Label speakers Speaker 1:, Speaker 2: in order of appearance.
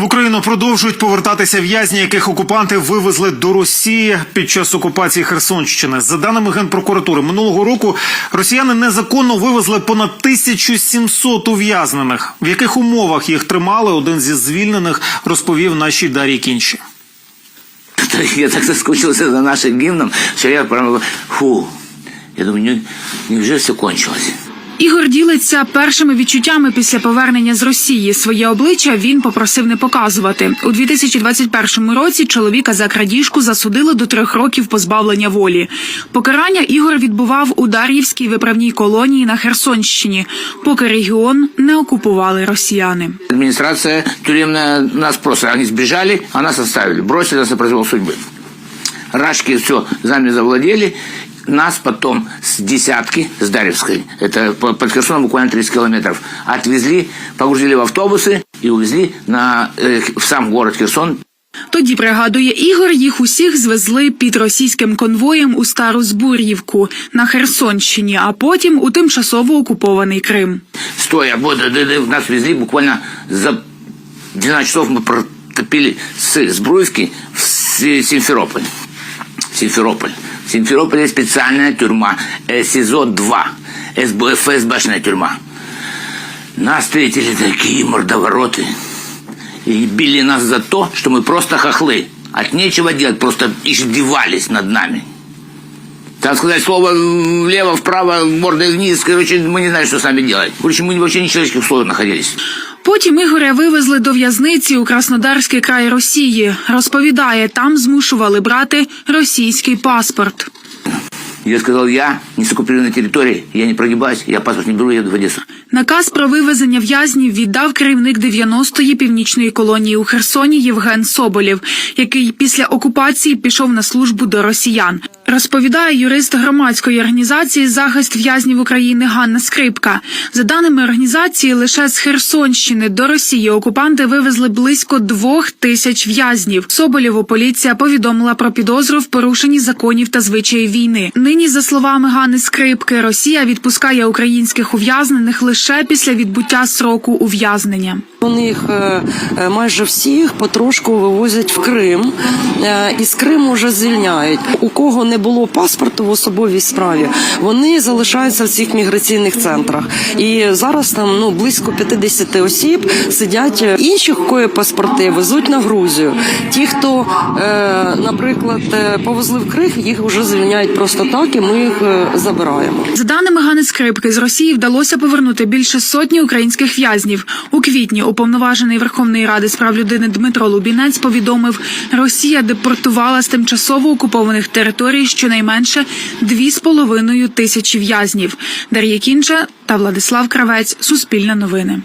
Speaker 1: В Україну продовжують повертатися в'язні, яких окупанти вивезли до Росії під час окупації Херсонщини. За даними генпрокуратури, минулого року росіяни незаконно вивезли понад 1700 ув'язнених. В яких умовах їх тримали, один зі звільнених розповів нашій Дар'ї Кінші.
Speaker 2: Я так соскучился за нашим гимном, что я прям, фу, я думаю, не, неужели все кончилось?
Speaker 3: Ігор ділиться першими відчуттями після повернення з Росії. Своє обличчя він попросив не показувати. У 2021 році чоловіка за крадіжку засудили до трьох років позбавлення волі. Покарання Ігор відбував у Дар'ївській виправній колонії на Херсонщині, поки регіон не окупували росіяни.
Speaker 2: Администрация тюремная нас просто, они сбежали, а нас оставили, бросили нас на произвол судьбы. Рашки все нами завладели, нас потом с десятки, с Дарьевской, это по- под Херсоном буквально 30 километров, отвезли, погрузили в автобусы и увезли на, э, в сам город Херсон,
Speaker 3: Тоді пригадує Ігор, їх усіх звезли під російським конвоєм у Стару Збур'ївку на Херсонщині, а потім у тимчасово окупований Крим.
Speaker 2: стоя, вот, да, да, да, нас везли буквально за 12 часов мы протопили с Збруйски в С- Симферополь. В Симферополе специальная тюрьма, э, СИЗО-2, СБ, ФСБшная тюрьма. Нас встретили такие мордовороты. И били нас за то, что мы просто хохлы. От нечего делать, просто издевались над нами. Там сказать слово влево, вправо, мордой вниз, короче, мы не знаем, что с нами делать. Короче, мы вообще не в человеческих условиях находились.
Speaker 3: Потім Ігоря вивезли до в'язниці у Краснодарський край Росії. Розповідає, там змушували брати російський паспорт.
Speaker 2: Я сказал, я не с оккупированной территории, я не прогибаюсь, я паспорт не беру, я в Одессу.
Speaker 3: Наказ про вивезення в'язнів віддав керівник 90-ї північної колонії у Херсоні Євген Соболєв, який після окупації пішов на службу до росіян. Розповідає юрист громадської організації захист в'язнів України Ганна Скрипка. За даними організації, лише з Херсонщини до Росії окупанти вивезли близько двох тисяч в'язнів. Соболєву поліція повідомила про підозру в порушенні законів та звичаїв війни. Нині, за словами Ганни Скрипки, Росія відпускає українських ув'язнених лише після відбуття сроку ув'язнення.
Speaker 4: Вони їх е, е, майже всіх потрошку вивозять в Крим е, і з Криму вже звільняють. У кого не було паспорту в особовій справі, вони залишаються в цих міграційних центрах. І зараз там ну близько 50 осіб сидять. Інші у кої паспорти везуть на Грузію. Ті, хто, е, наприклад, е, повезли в Крим, їх вже звільняють просто так, і ми їх е, забираємо.
Speaker 3: За даними Гани Скрипки, з Росії вдалося повернути більше сотні українських в'язнів. У квітні уповноважений Верховної Ради з прав людини Дмитро Лубінець повідомив, Росія депортувала з тимчасово окупованих територій щонайменше дві з половиною тисячі в'язнів. Дар'я Кінча та Владислав Кравець. Суспільне новини.